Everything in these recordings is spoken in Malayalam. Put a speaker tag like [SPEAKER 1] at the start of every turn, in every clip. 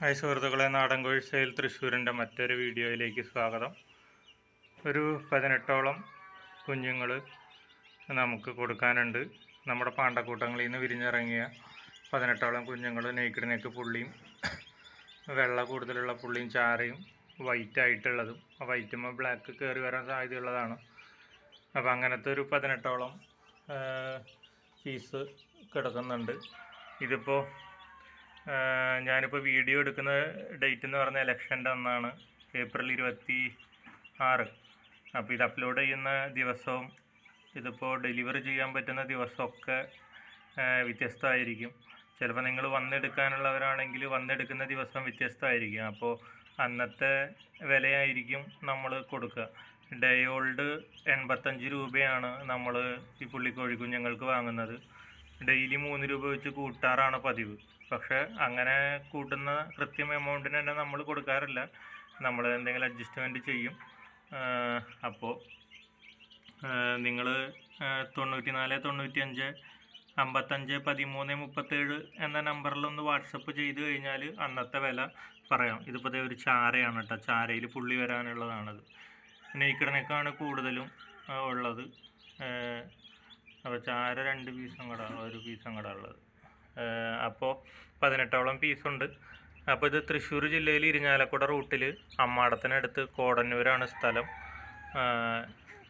[SPEAKER 1] ഹായ് സുഹൃത്തുക്കളെ നാടൻ കോഴ്സയിൽ സെയിൽ തൃശ്ശൂരിന്റെ മറ്റൊരു വീഡിയോയിലേക്ക് സ്വാഗതം. ഒരു പതിനെട്ടോളം കുഞ്ഞുങ്ങൾ നമുക്ക് കൊടുക്കാനുണ്ട്. നമ്മുടെ പാണ്ടക്കൂട്ടങ്ങളിൽ നിന്ന് വിരിഞ്ഞിറങ്ങിയ പതിനെട്ടോളം കുഞ്ഞുങ്ങൾ നെയ്ക്കിഡ് നെക്ക് പുള്ളിയും വെള്ള കൂടുതലുള്ള പുള്ളിയും ചാരയും വൈറ്റ് ആയിട്ടുള്ളതും ആ വൈറ്റുമ്പോൾ ബ്ലാക്ക് കയറി വരാൻ സാധ്യതയുള്ളതാണ്. അപ്പോൾ അങ്ങനത്തെ ഒരു പതിനെട്ടോളം പീസ് കിടക്കുന്നുണ്ട്. ഇതിപ്പോൾ ഞാനിപ്പോൾ വീഡിയോ എടുക്കുന്ന ഡേറ്റ് എന്ന് പറഞ്ഞാൽ ഇലക്ഷന്റെ അന്നാണ് ഏപ്രിൽ ഇരുപത്തി ആറ് അപ്പോൾ ഇത് അപ്ലോഡ് ചെയ്യുന്ന ദിവസവും ഇതിപ്പോൾ ഡെലിവറി ചെയ്യാൻ പറ്റുന്ന ദിവസമൊക്കെ വ്യത്യസ്തമായിരിക്കും. ചിലപ്പോൾ നിങ്ങൾ വന്നെടുക്കാനുള്ളവരാണെങ്കിൽ വന്നെടുക്കുന്ന ദിവസം വ്യത്യസ്തമായിരിക്കും. അപ്പോൾ അന്നത്തെ വിലയായിരിക്കും നമ്മൾ കൊടുക്കുക. ഡേ ഓൾഡ് എൺപത്തഞ്ച് രൂപയാണ് നമ്മൾ ഈ പുള്ളിക്കോഴി കുഞ്ഞുങ്ങൾക്ക് വാങ്ങുന്നത്. ഡെയിലി മൂന്ന് രൂപ വെച്ച് കൂട്ടാറാണ് പതിവ്. പക്ഷേ അങ്ങനെ കൂട്ടുന്ന കൃത്യം എമൗണ്ടിന് തന്നെ നമ്മൾ കൊടുക്കാറില്ല. നമ്മൾ എന്തെങ്കിലും അഡ്ജസ്റ്റ്മെന്റ് ചെയ്യും. അപ്പോൾ നിങ്ങൾ തൊണ്ണൂറ്റി നാല് തൊണ്ണൂറ്റി അഞ്ച് അമ്പത്തഞ്ച് പതിമൂന്ന് മുപ്പത്തേഴ് എന്ന നമ്പറിലൊന്ന് വാട്സപ്പ് ചെയ്ത് കഴിഞ്ഞാൽ അന്നത്തെ വില പറയാം. ഇതിപ്പോൾ ഒരു ചാരയാണ് കേട്ടോ ചാരയിൽ പുള്ളി വരാനുള്ളതാണത്. നെയ്ക്കിടനേക്കാണ് കൂടുതലും ഉള്ളത്. അപ്പോൾ ചാര രണ്ട് പീസും കൂടെ ഒരു പീസും കൂടെ ഉള്ളത്. അപ്പോൾ പതിനെട്ടോളം പീസുണ്ട് അപ്പോൾ ഇത് തൃശ്ശൂർ ജില്ലയിൽ ഇരിഞ്ഞാലക്കുട റൂട്ടിൽ അമ്മാടത്തിനടുത്ത് കോടന്നൂരാണ് സ്ഥലം.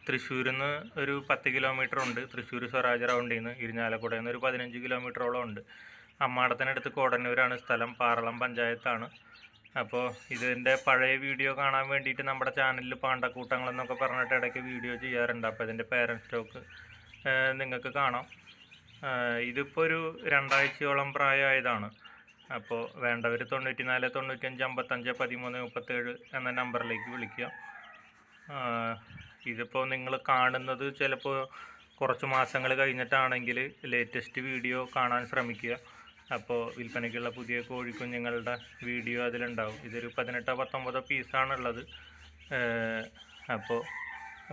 [SPEAKER 1] തൃശ്ശൂരിൽ നിന്ന് ഒരു പത്ത് കിലോമീറ്റർ ഉണ്ട്. തൃശ്ശൂർ സ്വരാജ് റൗണ്ടിൽ നിന്ന് ഇരിഞ്ഞാലക്കുടയിൽ നിന്ന് ഒരു പതിനഞ്ച് കിലോമീറ്ററോളം ഉണ്ട്. അമ്മാടത്തിനടുത്ത് കോടന്നൂരാണ് സ്ഥലം. പാറളം പഞ്ചായത്താണ്. അപ്പോൾ ഇതിന്റെ പഴയ വീഡിയോ കാണാൻ വേണ്ടിയിട്ട് നമ്മുടെ ചാനലിൽ പാണ്ടക്കൂട്ടങ്ങൾ എന്നൊക്കെ പറഞ്ഞിട്ട് ഇടയ്ക്ക് വീഡിയോ ചെയ്യാറുണ്ട്. അപ്പോൾ ഇതിന്റെ പേരന്റ് സ്റ്റോക്ക് നിങ്ങൾക്ക് കാണാം. ഇതിപ്പോൾ ഒരു രണ്ടാഴ്ചയോളം പ്രായമായതാണ്. അപ്പോൾ വേണ്ടവർ തൊണ്ണൂറ്റി നാല് തൊണ്ണൂറ്റഞ്ച് അമ്പത്തഞ്ച് പതിമൂന്ന് മുപ്പത്തേഴ് എന്ന നമ്പറിലേക്ക് വിളിക്കുക. ഇതിപ്പോൾ നിങ്ങൾ കാണുന്നത് ചിലപ്പോൾ കുറച്ച് മാസങ്ങൾ കഴിഞ്ഞിട്ടാണെങ്കിൽ ലേറ്റസ്റ്റ് വീഡിയോ കാണാൻ ശ്രമിക്കുക. അപ്പോൾ വിൽപ്പനയ്ക്കുള്ള പുതിയ കോഴിക്കുഞ്ഞുങ്ങളുടെ വീഡിയോ അതിലുണ്ടാവും. ഇതൊരു പതിനെട്ടോ പത്തൊമ്പതോ പീസാണുള്ളത്. അപ്പോൾ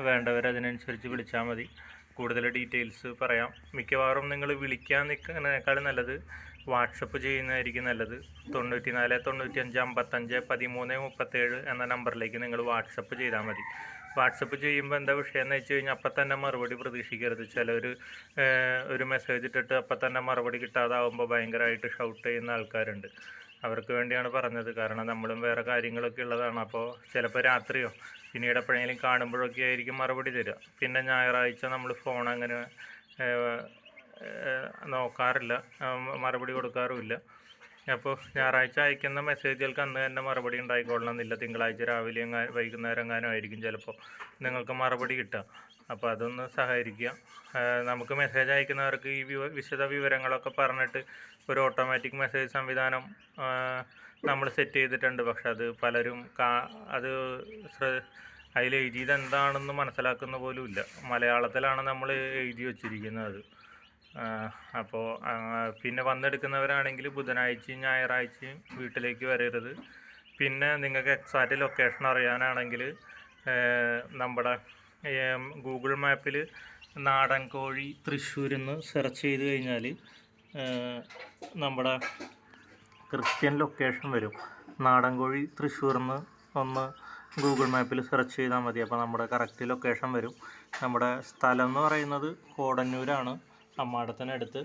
[SPEAKER 1] വേണ്ടവർ അതിനനുസരിച്ച് വിളിച്ചാൽ മതി. കൂടുതൽ ഡീറ്റെയിൽസ് പറയാം. മിക്കവാറും നിങ്ങൾ വിളിക്കാൻ നിൽക്കുന്നതിനേക്കാളും നല്ലത് വാട്സപ്പ് ചെയ്യുന്നതായിരിക്കും നല്ലത്. തൊണ്ണൂറ്റി നാല് തൊണ്ണൂറ്റി അഞ്ച് അമ്പത്തഞ്ച് പതിമൂന്ന് മുപ്പത്തേഴ് എന്ന നമ്പറിലേക്ക് നിങ്ങൾ വാട്സപ്പ് ചെയ്താൽ മതി. വാട്സപ്പ് ചെയ്യുമ്പോൾ എന്താ വിഷയം എന്ന് വെച്ച് കഴിഞ്ഞാൽ അപ്പം തന്നെ മറുപടി പ്രതീക്ഷിക്കരുത്. ചിലർ ഒരു മെസ്സേജ് ഇട്ടിട്ട് അപ്പം തന്നെ മറുപടി കിട്ടാതാവുമ്പോൾ ഭയങ്കരമായിട്ട് ഷൗട്ട് ചെയ്യുന്ന ആൾക്കാരുണ്ട്. അവർക്ക് വേണ്ടിയാണ് പറഞ്ഞത്. കാരണം നമ്മളും വേറെ കാര്യങ്ങളൊക്കെ ഉള്ളതാണ്. അപ്പോൾ ചിലപ്പോൾ രാത്രിയോ പിന്നീട് എപ്പോഴെങ്കിലും കാണുമ്പോഴൊക്കെ ആയിരിക്കും മറുപടി തരിക പിന്നെ ഞായറാഴ്ച നമ്മൾ ഫോൺ അങ്ങനെ നോക്കാറില്ല. മറുപടി കൊടുക്കാറുമില്ല. അപ്പോൾ ഞായറാഴ്ച അയക്കുന്ന മെസ്സേജുകൾക്ക് അന്ന് തന്നെ മറുപടി ഉണ്ടായിക്കൊള്ളണം എന്നില്ല തിങ്കളാഴ്ച രാവിലെ എങ്ങാ- വൈകുന്നേരം എങ്ങാനും ആയിരിക്കും ചിലപ്പോൾ നിങ്ങൾക്ക് മറുപടി കിട്ടുക. അപ്പോൾ അതൊന്ന് സഹകരിക്കുക. നമുക്ക് മെസ്സേജ് അയക്കുന്നവർക്ക് ഈ വിശദ വിവരങ്ങളൊക്കെ പറഞ്ഞിട്ട് ഒരു ഓട്ടോമാറ്റിക് മെസ്സേജ് സംവിധാനം നമ്മൾ സെറ്റ് ചെയ്തിട്ടുണ്ട്. പക്ഷെ അത് പലരും കാ അത് അതിൽ എഴുതിയത് എന്താണെന്ന് മനസ്സിലാക്കുന്ന പോലും ഇല്ല. മലയാളത്തിലാണ് നമ്മൾ എഴുതി വച്ചിരിക്കുന്നത്. അപ്പോൾ പിന്നെ വന്നെടുക്കുന്നവരാണെങ്കിൽ ബുധനാഴ്ചയും ഞായറാഴ്ചയും വീട്ടിലേക്ക് വരരുത്. പിന്നെ നിങ്ങൾക്ക് എക്സാക്റ്റ് ലൊക്കേഷൻ അറിയാനാണെങ്കിൽ നമ്മുടെ ഗൂഗിൾ മാപ്പിൽ നാടൻ കോഴി തൃശ്ശൂർ എന്ന് സെർച്ച് ചെയ്ത് കഴിഞ്ഞാൽ നമ്മുടെ ക്രിസ്ത്യൻ ലൊക്കേഷൻ വരും. നാടൻ കോഴി തൃശ്ശൂരിൽ നിന്ന് ഒന്ന് ഗൂഗിൾ മാപ്പിൽ സെർച്ച് ചെയ്താൽ മതി. അപ്പോൾ നമ്മുടെ കറക്റ്റ് ലൊക്കേഷൻ വരും. നമ്മുടെ സ്ഥലം എന്ന് പറയുന്നത് കോടന്നൂരാണ്. അമ്മാടത്തിനടുത്ത്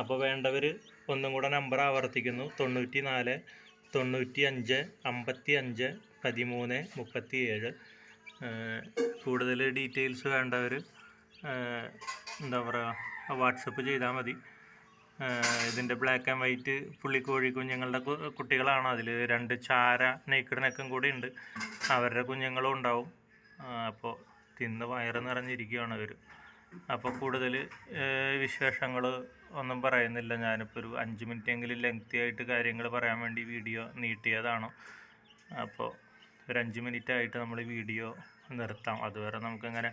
[SPEAKER 1] അപ്പോൾ വേണ്ടവർ ഒന്നും കൂടെ നമ്പർ ആവർത്തിക്കുന്നു. തൊണ്ണൂറ്റി നാല് തൊണ്ണൂറ്റി അഞ്ച് അമ്പത്തി അഞ്ച് പതിമൂന്ന് മുപ്പത്തി ഏഴ് കൂടുതൽ ഡീറ്റെയിൽസ് വേണ്ടവർ എന്താ പറയുക വാട്സപ്പ് ചെയ്താൽ മതി. ഇതിന്റെ ബ്ലാക്ക് ആൻഡ് വൈറ്റ് പുള്ളിക്കോഴി കുഞ്ഞുങ്ങളുടെ കുട്ടികളാണ്. അതിൽ രണ്ട് ചാര നെയ്ക്കിടനൊക്കെ കൂടി ഉണ്ട്. അവരുടെ കുഞ്ഞുങ്ങളും ഉണ്ടാവും. അപ്പോൾ തിന്ന് വയറ് നിറഞ്ഞിരിക്കുകയാണ് അവർ അപ്പോൾ കൂടുതൽ വിശേഷങ്ങൾ ഒന്നും പറയുന്നില്ല. ഞാനിപ്പോൾ ഒരു അഞ്ച് മിനിറ്റെങ്കിലും ലെങ്തി ആയിട്ട് കാര്യങ്ങൾ പറയാൻ വേണ്ടി വീഡിയോ നീട്ടിയതാണ്. അപ്പോൾ ഒരു അഞ്ച് മിനിറ്റ് ആയിട്ട് നമ്മൾ വീഡിയോ നിർത്താം. അതുവരെ നമുക്കങ്ങനെ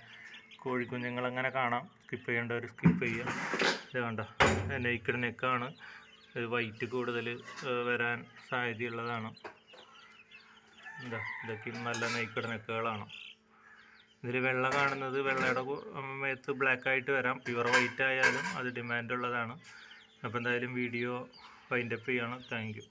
[SPEAKER 1] കോഴിക്കുഞ്ഞുങ്ങളങ്ങനെ കാണാം. സ്കിപ്പ് ചെയ്യേണ്ടവർ സ്കിപ്പ് ചെയ്യാം. ഇത് കണ്ട? നെയ്ക്കഡ് നെക്കാണ് വൈറ്റ് കൂടുതൽ വരാൻ സാധ്യതയുള്ളതാണ്. എന്താ ഇതൊക്കെ നല്ല നെയ്ക്കഡ് നെക്കുകളാണ് ഇതിൽ വെള്ള കാണുന്നത് വെള്ളയുടെ മേത്ത് ബ്ലാക്ക് ആയിട്ട് വരാം. പ്യുവർ വൈറ്റ് ആയാലും അത് ഡിമാൻഡ് ഉള്ളതാണ്. അപ്പോൾ എന്തായാലും വീഡിയോ വൈൻഡപ്പ് ചെയ്യണം. താങ്ക്